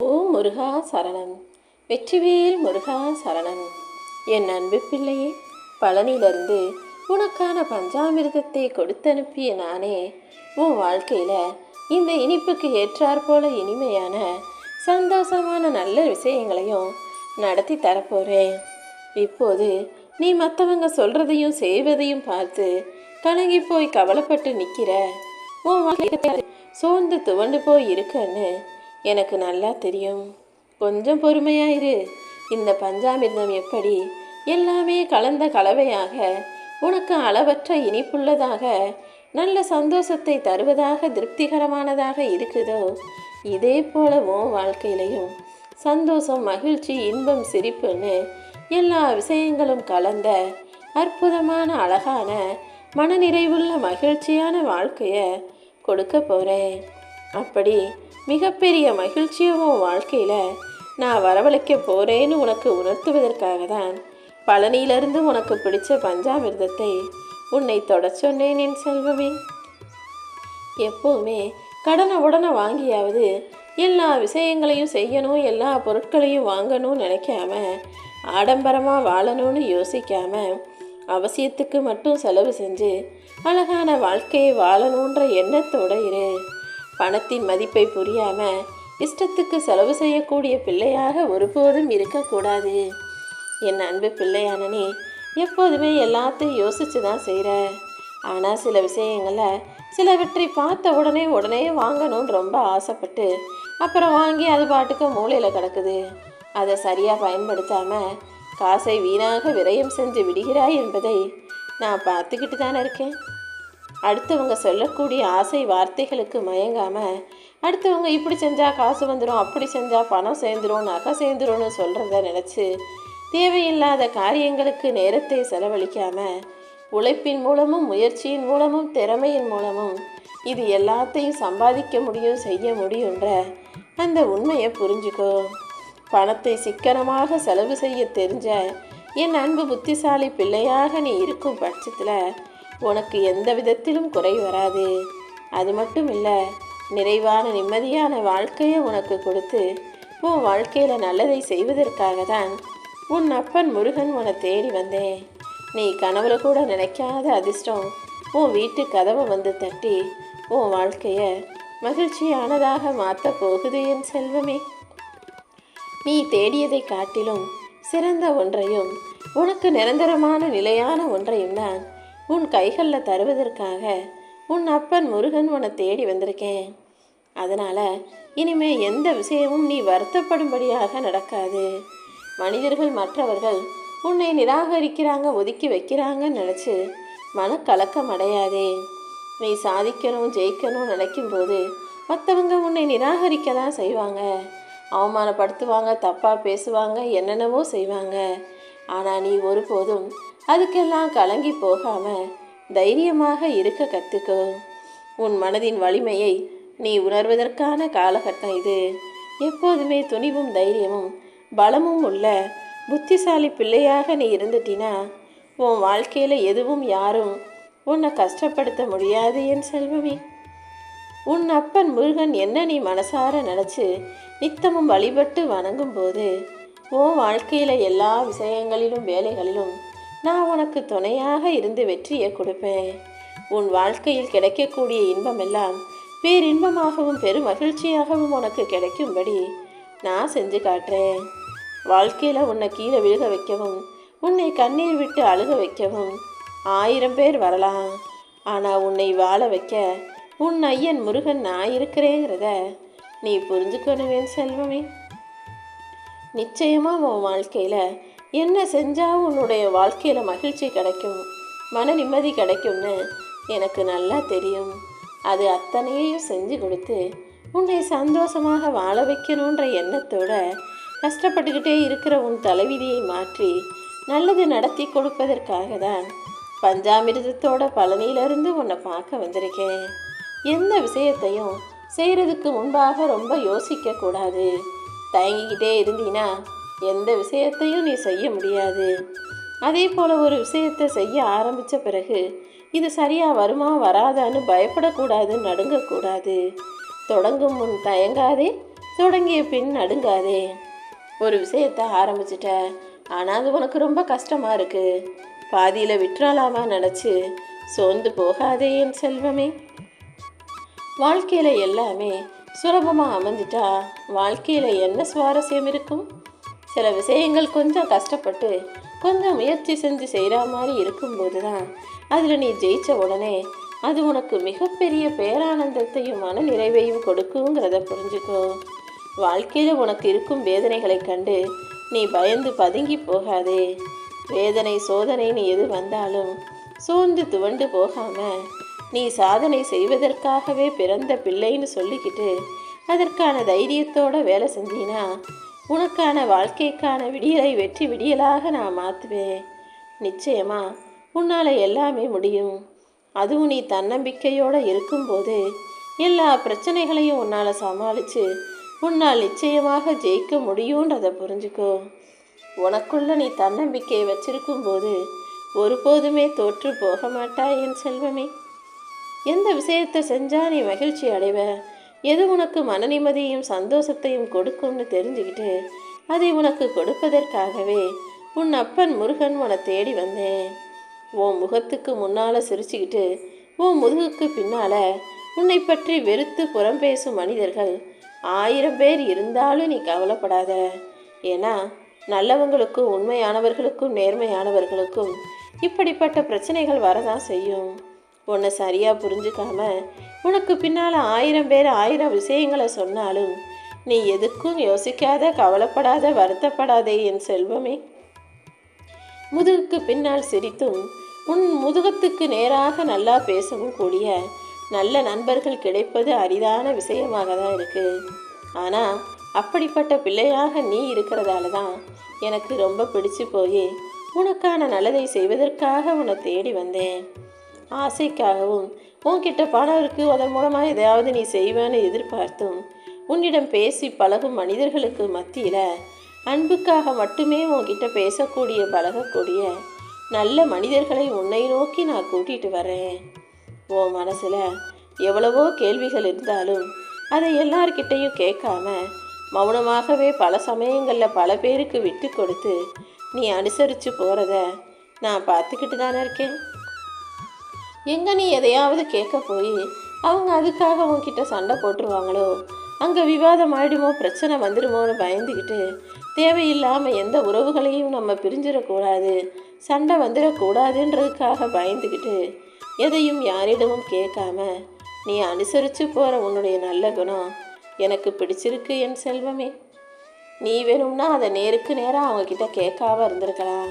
ஓ முருகா சரணம். வெற்றிவேல் முருகா சரணம். என் அன்பு பிள்ளையே பழனியிலிருந்து உனக்கான பஞ்சாமிர்தத்தை கொடுத்தனுப்பிய நானே உன் வாழ்க்கையில் இந்த இனிப்புக்கு ஏற்றாற்போல இனிமையான சந்தோஷமான நல்ல விஷயங்களையும் நடத்தி தரப்போகிறேன் இப்போது நீ மற்றவங்க சொல்கிறதையும் செய்வதையும் பார்த்து கலங்கி போய் கவலைப்பட்டு நிற்கிற உன் வாழ்க்கை சோர்ந்து துவண்டு போய் இருக்குன்னு எனக்கு நல்லா தெரியும். கொஞ்சம் பொறுமையாயிரு இந்த பஞ்சாமிர்தம் எப்படி? எல்லாமே கலந்த கலவையாக உனக்கு அளவற்ற இனிப்புள்ளதாக நல்ல சந்தோஷத்தை தருவதாக திருப்திகரமானதாக இருக்குதோ? இதே போலவும் வாழ்க்கையிலையும் சந்தோஷம் மகிழ்ச்சி இன்பம் சிரிப்புன்னு எல்லா விஷயங்களும் கலந்த அற்புதமான அழகான மனநிறைவுள்ள மகிழ்ச்சியான வாழ்க்கையை கொடுக்க போகிறேன் அப்படி மிகப்பெரிய மகிழ்ச்சியும் உன் வாழ்க்கையில் நான் வரவழைக்க போகிறேன்னு உனக்கு உணர்த்துவதற்காக தான் பழனியிலிருந்து உனக்கு பிடிச்ச பஞ்சாமிர்தத்தை உன்னை தொட சொன்னேன் என் செல்வமே. எப்போவுமே கடனை உடனே வாங்கியாவது எல்லா விஷயங்களையும் செய்யணும் எல்லா பொருட்களையும் வாங்கணும்னு நினைக்காம ஆடம்பரமாக வாழணும்னு யோசிக்காம அவசியத்துக்கு மட்டும் செலவு செஞ்சு அழகான வாழ்க்கையை வாழணுன்ற எண்ணத்தோட இரு. பணத்தின் மதிப்பை புரியாம இஷ்டத்துக்கு செலவு செய்யக்கூடிய பிள்ளையாக ஒருபோதும் இருக்கக்கூடாது. என் அன்பு பிள்ளையானனே எப்போதுமே எல்லாத்தையும் யோசிச்சு தான் செய்கிற ஆனால் சில விஷயங்களை சிலவற்றை பார்த்த உடனே உடனே வாங்கணும்னு ரொம்ப ஆசைப்பட்டு அப்புறம் வாங்கி அது பாட்டுக்கு மூளையில் கிடக்குது. அதை சரியாக பயன்படுத்தாமல் காசை வீணாக விரயம் செஞ்சு விடுகிறாய் என்பதை நான் பார்த்துக்கிட்டு தானே இருக்கேன். அடுத்தவங்க சொல்லக்கூடிய ஆசை வார்த்தைகளுக்கு மயங்காமல் அடுத்தவங்க இப்படி செஞ்சால் காசு வந்துடும் அப்படி செஞ்சால் பணம் சேர்ந்துரும் நகை சேர்ந்துரும்னு சொல்கிறத நினச்சி தேவையில்லாத காரியங்களுக்கு நேரத்தை செலவழிக்காமல் உழைப்பின் மூலமும் முயற்சியின் மூலமும் திறமையின் மூலமும் இது எல்லாத்தையும் சம்பாதிக்க முடியும் செய்ய முடியுன்ற அந்த உண்மையை புரிஞ்சுக்கோ. பணத்தை சிக்கனமாக செலவு செய்ய தெரிஞ்ச என் அன்பு புத்திசாலி பிள்ளையாக நீ இருக்கும் பட்சத்தில் உனக்கு எந்த விதத்திலும் குறை வராது. அது மட்டும் இல்லை நிறைவான நிம்மதியான வாழ்க்கையை உனக்கு கொடுத்து உன் வாழ்க்கையில் நல்லதை செய்வதற்காக தான் உன் அப்பன் முருகன் உன்னை தேடி வந்தேன். நீ கனவுல கூட நினைக்காத அதிர்ஷ்டம் உன் வீட்டு கதவை வந்து தட்டி உன் வாழ்க்கையை மகிழ்ச்சியானதாக மாற்றப் போகுது என் செல்வமே. நீ தேடியதை காட்டிலும் சிறந்த ஒன்றையும் உனக்கு நிரந்தரமான நிலையான ஒன்றையும் தான் உன் கைகளில் தருவதற்காக உன் அப்பன் முருகன் உன்னை தேடி வந்திருக்கேன். அதனால் இனிமே எந்த விஷயமும் நீ வருத்தப்படும்படியாக நடக்காது. மனிதர்கள் மற்றவர்கள் உன்னை நிராகரிக்கிறாங்க ஒதுக்கி வைக்கிறாங்கன்னு நினச்சி மனக்கலக்கம் அடையாதே. நீ சாதிக்கணும் ஜெயிக்கணும் நினைக்கும்போது மற்றவங்க உன்னை நிராகரிக்க தான் செய்வாங்க. அவமானப்படுத்துவாங்க தப்பாக பேசுவாங்க என்னென்னவோ செய்வாங்க. ஆனால் நீ ஒருபோதும் அதுக்கெல்லாம் கலங்கி போகாம தைரியமாக இருக்க கற்றுக்கோ உன் மனதின் வலிமையை நீ உணர்வதற்கான காலகட்டம் இது. எப்போதுமே துணிவும் தைரியமும் பலமும் உள்ள புத்திசாலி பிள்ளையாக நீ இருந்துட்டினா உன் வாழ்க்கையில் எதுவும் யாரும் உன்னை கஷ்டப்படுத்த முடியாது என் செல்வமே. உன் அப்பன் முருகன் என்ன நீ மனசார நினச்சி நித்தமும் வழிபட்டு வணங்கும் போது உன் வாழ்க்கையில் எல்லா விஷயங்களிலும் வேலைகளிலும் நான் உனக்கு துணையாக இருந்து வெற்றியை கொடுப்பேன். உன் வாழ்க்கையில் கிடைக்கக்கூடிய இன்பமெல்லாம் பேரின்பமாகவும் பெரும் மகிழ்ச்சியாகவும் உனக்கு கிடைக்கும்படி நான் செஞ்சு காட்டுறேன். வாழ்க்கையில் உன்னை கீழே விழுக வைக்கவும் உன்னை கண்ணீர் விட்டு அழுக வைக்கவும் ஆயிரம் பேர் வரலாம். ஆனால் உன்னை வாழ வைக்க உன் ஐயன் முருகன் நான் இருக்கிறேங்கிறத நீ புரிஞ்சுக்கணுவேன் செல்வமே. நிச்சயமாக உன் வாழ்க்கையில் என்ன செஞ்சால் உன்னுடைய வாழ்க்கையில் மகிழ்ச்சி கிடைக்கும் மன நிம்மதி கிடைக்கும்னு எனக்கு நல்லா தெரியும். அது அத்தனையையும் செஞ்சு கொடுத்து உன்னை சந்தோஷமாக வாழ வைக்கணுன்ற எண்ணத்தோட கஷ்டப்பட்டுக்கிட்டே இருக்கிற உன் தலைவிதியை மாற்றி நல்லது நடத்தி கொடுப்பதற்காக தான் பஞ்சாமிர்தத்தோட பழனியிலிருந்து உன்னை பார்க்க வந்திருக்கேன். எந்த விஷயத்தையும் செய்கிறதுக்கு முன்பாக ரொம்ப யோசிக்கக்கூடாது. தயங்கிக்கிட்டே இருந்தீன்னா எந்த விஷயத்தையும் நீ செய்ய முடியாது. அதே போல் ஒரு விஷயத்தை செய்ய ஆரம்பித்த பிறகு இது சரியாக வருமா வராதான்னு பயப்படக்கூடாது நடுங்கக்கூடாது. தொடங்கும் முன் தயங்காதே தொடங்கிய பின் நடுங்காதே. ஒரு விஷயத்த ஆரம்பிச்சிட்ட ஆனால் அது உனக்கு ரொம்ப கஷ்டமாக இருக்குது பாதியில் விட்டுறலாமா நினச்சி சோர்ந்து போகாதே என் செல்வமே. வாழ்க்கையில் எல்லாமே சுலபமாக அமைஞ்சிட்டா வாழ்க்கையில் என்ன சுவாரஸ்யம் இருக்கும்? சில விஷயங்கள் கொஞ்சம் கஷ்டப்பட்டு கொஞ்சம் முயற்சி செஞ்சு செய்கிற மாதிரி இருக்கும்போது தான் அதில் நீ ஜெயிச்ச உடனே அது உனக்கு மிகப்பெரிய பேரானந்தத்தையும் மன நிறைவையும் கொடுக்குங்கிறத புரிஞ்சுக்கோ. வாழ்க்கையில் உனக்கு இருக்கும் வேதனைகளைக் கண்டு நீ பயந்து பதுங்கி போகாதே. வேதனை சோதனைன்னு எது வந்தாலும் சோர்ந்து துவண்டு போகாம நீ சாதனை செய்வதற்காகவே பிறந்த பிள்ளைன்னு சொல்லிக்கிட்டு அதற்கான தைரியத்தோட வேலை செஞ்சீனா உனக்கான வாழ்க்கைக்கான விடியலை வெற்றி விடியலாக நான் மாற்றுவேன் நிச்சயமா உன்னால் எல்லாமே முடியும். அதுவும் நீ தன்னம்பிக்கையோடு இருக்கும்போது எல்லா பிரச்சனைகளையும் உன்னால் சமாளித்து உன்னால் நிச்சயமாக ஜெயிக்க முடியுன்றதை புரிஞ்சுக்கோ. உனக்குள்ள நீ தன்னம்பிக்கையை வச்சிருக்கும்போது ஒருபோதுமே தோற்று போக மாட்டாய் என் செல்வமே. எந்த விஷயத்தை செஞ்சா நீ மகிழ்ச்சி அடைவ? எது உனக்கு மனநிம்மதியையும் சந்தோஷத்தையும் கொடுக்கும்னு தெரிஞ்சுக்கிட்டு அதை உனக்கு கொடுப்பதற்காகவே உன் அப்பன் முருகன் உன தேடி வந்தேன். உன் முகத்துக்கு முன்னால் சிரிச்சுக்கிட்டு உன் முதுகுக்கு பின்னால் உன்னை பற்றி வெறுத்து புறம் பேசும் மனிதர்கள் ஆயிரம் பேர் இருந்தாலும் நீ கவலைப்படாத. ஏன்னா நல்லவங்களுக்கும் உண்மையானவர்களுக்கும் நேர்மையானவர்களுக்கும் இப்படிப்பட்ட பிரச்சனைகள் வரதான் செய்யும். உன்னை சரியாக புரிஞ்சுக்காம உனக்கு பின்னால் ஆயிரம் பேர் ஆயிரம் விஷயங்களை சொன்னாலும் நீ எதுக்கும் யோசிக்காத கவலைப்படாத வருத்தப்படாதே என் செல்வமே. முதுகுக்கு பின்னால் சிரித்தும் உன் முதுகத்துக்கு நேராக நல்லா பேசவும் கூடிய நல்ல நண்பர்கள் கிடைப்பது அரிதான விஷயமாக தான் இருக்கு. ஆனால் அப்படிப்பட்ட பிள்ளையாக நீ இருக்கிறதால தான் எனக்கு ரொம்ப பிடிச்சு போய் உனக்கான நல்லதை செய்வதற்காக உன்னை தேடி வந்தேன். ஆசைக்காகவும் உன்கிட்ட பணம் இருக்குது அதன் மூலமாக எதையாவது நீ செய்வேன்னு எதிர்பார்த்தும் உன்னிடம் பேசி பழகும் மனிதர்களுக்கு மத்தியில் அன்புக்காக மட்டுமே உன்கிட்ட பேசக்கூடிய பழகக்கூடிய நல்ல மனிதர்களை உன்னை நோக்கி நான் கூட்டிட்டு வரேன். உன் மனசில் எவ்வளவோ கேள்விகள் இருந்தாலும் அதை எல்லார்கிட்டையும் கேட்காம மௌனமாகவே பல சமயங்களில் பல பேருக்கு விட்டு கொடுத்து நீ அனுசரித்து போகிறத நான் பார்த்துக்கிட்டு தானே இருக்கேன். எங்கே நீ எதையாவது கேட்க போய் அவங்க அதுக்காக உன்கிட்ட சண்டை போட்டுருவாங்களோ? அங்கே விவாதம் ஆயிடுமோ பிரச்சனை வந்துடுமோன்னு பயந்துக்கிட்டு தேவையில்லாமல் எந்த உறவுகளையும் நம்ம பிரிஞ்சிடக்கூடாது சண்டை வந்துடக்கூடாதுன்றதுக்காக பயந்துக்கிட்டு எதையும் யாரிடமும் கேட்காம நீ அனுசரித்து போகிற உன்னுடைய நல்ல குணம் எனக்கு பிடிச்சிருக்கு என் செல்வமே. நீ வேணும்னா அதை நேருக்கு நேராக அவங்கக்கிட்ட கேட்காம இருந்திருக்கலாம்.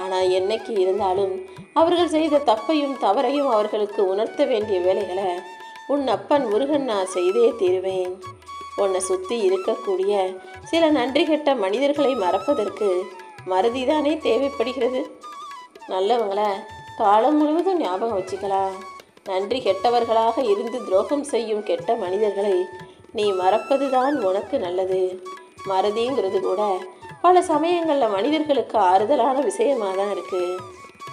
ஆனால் என்னைக்கு இருந்தாலும் அவர்கள் செய்த தப்பையும் தவறையும் அவர்களுக்கு உணர்த்த வேண்டிய வேலைகளை உன் அப்பன் முருகன் நான் செய்தே தீருவேன். உன்னை சுற்றி இருக்கக்கூடிய சில நன்றி கெட்ட மனிதர்களை மறப்பதற்கு மறதிதானே தேவைப்படுகிறது? நல்லவங்களை காலம் முழுவதும் ஞாபகம் வச்சுக்கலாம் நன்றி கெட்டவர்களாக இருந்து துரோகம் செய்யும் கெட்ட மனிதர்களை நீ மறப்பதுதான் உனக்கு நல்லது. மறதிங்கிறது கூட பல சமயங்களில் மனிதர்களுக்கு ஆறுதலான விஷயமாக தான் இருக்குது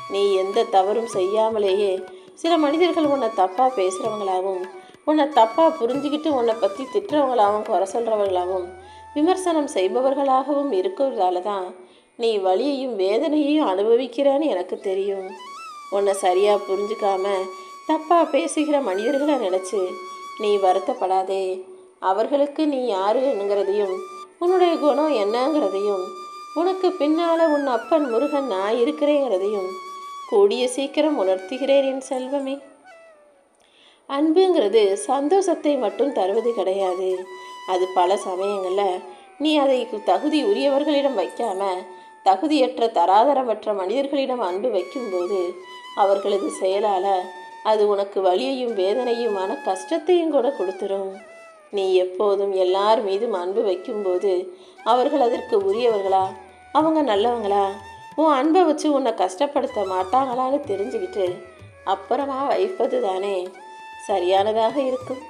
நீ எந்த தவறும் செய்யாமலேயே சில மனிதர்கள் உன்னை தப்பாக பேசுகிறவங்களாகவும் உன்னை தப்பாக புரிஞ்சுக்கிட்டு உன்னை பற்றி திட்டுறவங்களாகவும் குறை சொல்கிறவர்களாகவும் விமர்சனம் செய்பவர்களாகவும் இருக்கிறதால தான் நீ வழியையும் வேதனையையும் அனுபவிக்கிறேன்னு எனக்கு தெரியும். உன்னை சரியாக புரிஞ்சுக்காம தப்பாக பேசுகிற மனிதர்களை நினச்சி நீ வருத்தப்படாதே. அவர்களுக்கு நீ யாருங்கிறதையும் உன்னுடைய குணம் என்னங்கிறதையும் உனக்கு பின்னால் உன் அப்பன் முருகன் நான் இருக்கிறேங்கிறதையும் கூடிய சீக்கிரம் உணர்த்துகிறேன் என் செல்வமே. அன்புங்கிறது சந்தோஷத்தை மட்டும் தருவது கிடையாது. அது பல சமயங்களில் நீ அதை தகுதி உரியவர்களிடம் வைக்காம தகுதியற்ற தராதரமற்ற மனிதர்களிடம் அன்பு வைக்கும்போது அவர்களது செயலால் அது உனக்கு வலியையும் வேதனையும் மன கஷ்டத்தையும் கூட கொடுத்துரும். நீ எப்போதும் எல்லார் மீதும் அன்பு வைக்கும்போது அவர்கள் அதற்கு உரியவர்களா? அவங்க நல்லவங்களா? உன் அன்பை வச்சு உன்னை கஷ்டப்படுத்த மாட்டாங்களான்னு தெரிஞ்சுக்கிட்டு அப்புறமா வைப்பது தானே சரியானதாக இருக்கும்.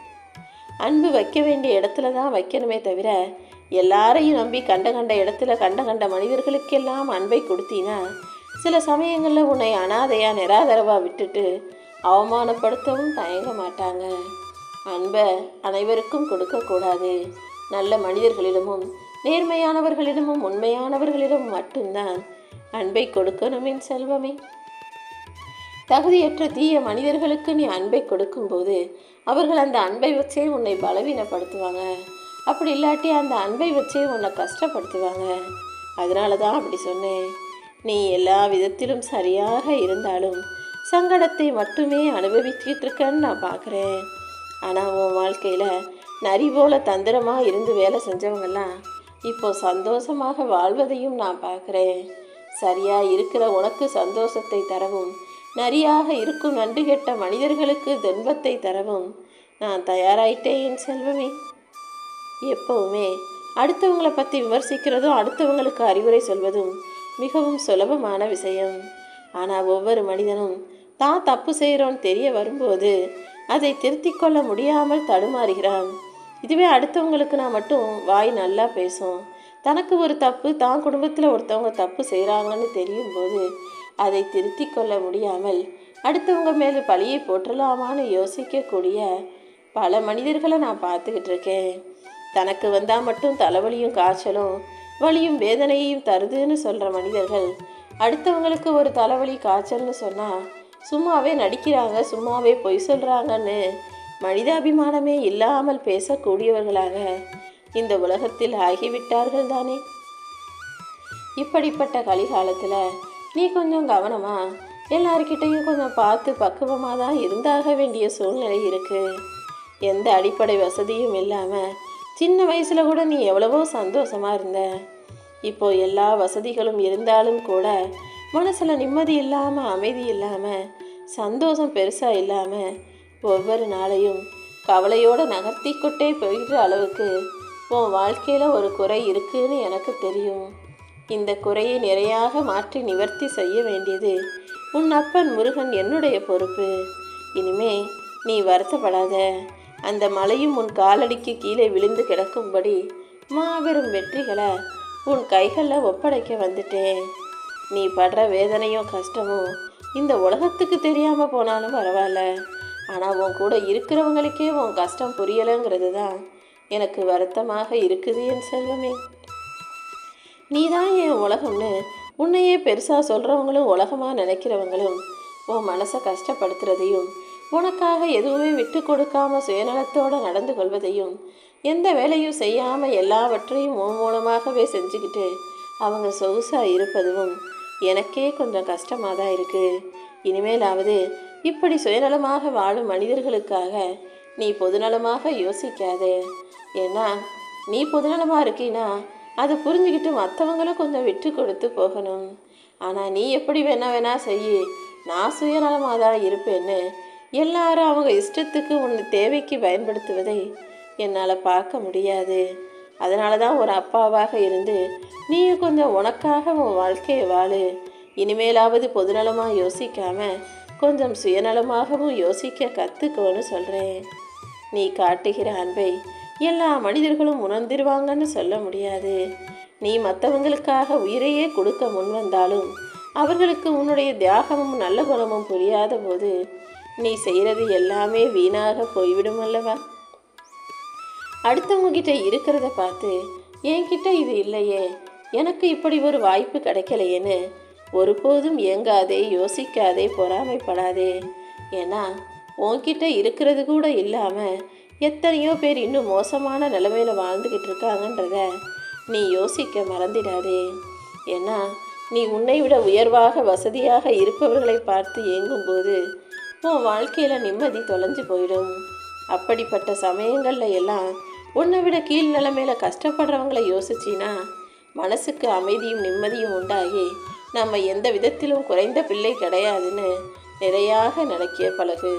அன்பு வைக்க வேண்டிய இடத்துல தான் வைக்கணுமே தவிர எல்லாரையும் நம்பி கண்ட கண்ட இடத்துல கண்ட கண்ட மனிதர்களுக்கெல்லாம் அன்பை கொடுத்தினா சில சமயங்களில் உன்னை அனாதையாக நிராதரவாக விட்டுட்டு அவமானப்படுத்தவும் தயங்க மாட்டாங்க. அன்பை அனைவருக்கும் கொடுக்கக்கூடாது. நல்ல மனிதர்களிடமும் நேர்மையானவர்களிடமும் உண்மையானவர்களிடமும் மட்டும்தான் அன்பை கொடுக்கணும் என் செல்வமே. தகுதியற்ற தீய மனிதர்களுக்கு நீ அன்பை கொடுக்கும்போது அவர்கள் அந்த அன்பை வச்சே உன்னை பலவீனப்படுத்துவாங்க. அப்படி இல்லாட்டி அந்த அன்பை வச்சே உன்னை கஷ்டப்படுத்துவாங்க. அதனால தான் அப்படி சொன்னேன். நீ எல்லா விதத்திலும் சரியாக இருந்தாலும் சங்கடத்தை மட்டுமே அனுபவிச்சுட்டு இருக்கன்னு நான் பார்க்குறேன் ஆனால் உன் வாழ்க்கையில் நரி போல தந்திரமாக இருந்து வேலை செஞ்சவங்கெல்லாம் இப்போ சந்தோஷமாக வாழ்வதையும் நான் பார்க்குறேன். சரியாக இருக்கிற உனக்கு சந்தோஷத்தை தரவும் நரியாக இருக்கும் நண்டு கெட்ட மனிதர்களுக்கு துன்பத்தை தரவும் நான் தயாராயிட்டேன் என் செல்வமே. எப்பவுமே அடுத்தவங்களை பற்றி விமர்சிக்கிறதும் அடுத்தவங்களுக்கு அறிவுரை சொல்வதும் மிகவும் சுலபமான விஷயம். ஆனால் ஒவ்வொரு மனிதனும் தான் தப்பு செய்கிறோன்னு தெரிய வரும்போது அதை திருத்திக் கொள்ள முடியாமல் தடுமாறுகிறான். இதுவே அடுத்தவங்களுக்கு நான் மட்டும் வாய் நல்லா பேசும். தனக்கு ஒரு தப்பு தான் குடும்பத்தில் ஒருத்தவங்க தப்பு செய்கிறாங்கன்னு தெரியும் போது அதை திருத்திக் கொள்ள முடியாமல் அடுத்தவங்க மேலே பழியை போற்றலாமான்னு யோசிக்கக்கூடிய பல மனிதர்களை நான் பார்த்துக்கிட்டு இருக்கேன். தனக்கு வந்தால் மட்டும் தலைவலியும் காய்ச்சலும் வலியும் வேதனையையும் தருதுன்னு சொல்கிற மனிதர்கள் அடுத்தவங்களுக்கு ஒரு தலைவலி காய்ச்சல்னு சொன்னால் சும்மாவே நடிக்கிறாங்க சும்மாவே பொய் சொல்கிறாங்கன்னு மனிதாபிமானமே இல்லாமல் பேசக்கூடியவர்களாக இந்த உலகத்தில் ஆகிவிட்டார்கள் தானே? இப்படிப்பட்ட கலிகாலத்தில் நீ கொஞ்சம் கவனமா எல்லார்கிட்டையும் கொஞ்சம் பார்த்து பக்குவமாக தான் இருந்தாக வேண்டிய சூழ்நிலை இருக்குது எந்த அடிப்படை வசதியும் இல்லாமல் சின்ன வயசில் கூட நீ எவ்வளவோ சந்தோஷமாக இருந்த. இப்போ எல்லா வசதிகளும் இருந்தாலும் கூட மனசில் நிம்மதி இல்லாமல் அமைதி இல்லாமல் சந்தோஷம் பெருசாக இல்லாமல் ஒவ்வொரு நாளையும் கவலையோடு நகர்த்திக்கொட்டே போயிடுற அளவுக்கு உன் வாழ்க்கையில் ஒரு குறை இருக்குன்னு எனக்கு தெரியும். இந்த குறையை நிறையாக மாற்றி நிவர்த்தி செய்ய வேண்டியது உன் அப்பன் முருகன் என்னுடைய பொறுப்பு. இனிமே நீ வருத்தப்படாத. அந்த மலையும் உன் காலடிக்கு கீழே விழுந்து கிடக்கும்படி மாபெரும் வெற்றிகளை உன் கைகளில் ஒப்படைக்க வந்துட்டேன். நீ படுற வேதனையும் கஷ்டமும் இந்த உலகத்துக்கு தெரியாமல் போனாலும் பரவாயில்ல. ஆனால் உன் கூட இருக்கிறவங்களுக்கே உன் கஷ்டம் புரியலைங்கிறது தான் எனக்கு வருத்தமாக இருக்குது என் செல்வமே. நீ தான் என் உலகம்னு உன்னையே பெருசாக சொல்கிறவங்களும் உலகமாக நினைக்கிறவங்களும் உன் மனசை கஷ்டப்படுத்துறதையும் உனக்காக எதுவுமே விட்டு கொடுக்காம சுயநலத்தோடு நடந்து கொள்வதையும் எந்த வேலையும் செய்யாமல் எல்லாவற்றையும் உன் மூலமாகவே செஞ்சுக்கிட்டு அவங்க சொகுசாக இருப்பதும் எனக்கே கொஞ்சம் கஷ்டமாக தான் இருக்குது இனிமேலாவது இப்படி சுயநலமாக வாழும் மனிதர்களுக்காக நீ பொதுநலமாக யோசிக்காது. ஏன்னா நீ பொதுநலமாக இருக்கீன்னா அதை புரிஞ்சுக்கிட்டு மற்றவங்களும் கொஞ்சம் விட்டு கொடுத்து போகணும். ஆனால் நீ எப்படி வேணா வேணா செய் நான் சுயநலமாக தான் இருப்பேன்னு எல்லாரும் அவங்க இஷ்டத்துக்கு உன் தேவைக்கு பயன்படுத்துவதை என்னால் பார்க்க முடியாது. அதனால தான் ஒரு அப்பாவாக இருந்து நீயும் கொஞ்சம் உனக்காக உன் வாழ்க்கையை வாழு. இனிமேலாவது பொதுநலமாக யோசிக்காம கொஞ்சம் சுயநலமாகவும் யோசிக்க கற்றுக்கோன்னு சொல்கிறேன் நீ காட்டுகிற அன்பை எல்லா மனிதர்களும் உணர்ந்திருவாங்கன்னு சொல்ல முடியாது. நீ மற்றவங்களுக்காக உயிரையே கொடுக்க முன் வந்தாலும் அவர்களுக்கு உன்னுடைய தியாகமும் நல்ல குணமும் புரியாத போது நீ செய்கிறது எல்லாமே வீணாக போய்விடும் அல்லவா? அடுத்தவங்க கிட்ட இருக்கிறத பார்த்து என்கிட்ட இது இல்லையே எனக்கு இப்படி ஒரு வாய்ப்பு கிடைக்கலையேன்னு ஒருபோதும் ஏங்காதே யோசிக்காதே பொறாமைப்படாதே. ஏன்னா உன்கிட்ட இருக்கிறது கூட இல்லாமல் எத்தனையோ பேர் இன்னும் மோசமான நிலைமையில் வாழ்ந்துக்கிட்டு இருக்காங்கன்றத நீ யோசிக்க மறந்திடாதே. ஏன்னா நீ உன்னை விட உயர்வாக வசதியாக இருப்பவர்களை பார்த்து ஏங்கும்போது உன் வாழ்க்கையில் நிம்மதி தொலைஞ்சு போயிடும். அப்படிப்பட்ட சமயங்களில் எல்லாம் உன்னை விட கீழ் நிலைமையில கஷ்டப்படுறவங்களை யோசிச்சினா மனசுக்கு அமைதியும் நிம்மதியும் உண்டாகி நம்ம எந்த விதத்திலும் குறைந்த பிள்ளை கிடையாதுன்னு நிறையாக நினைக்க பழகு.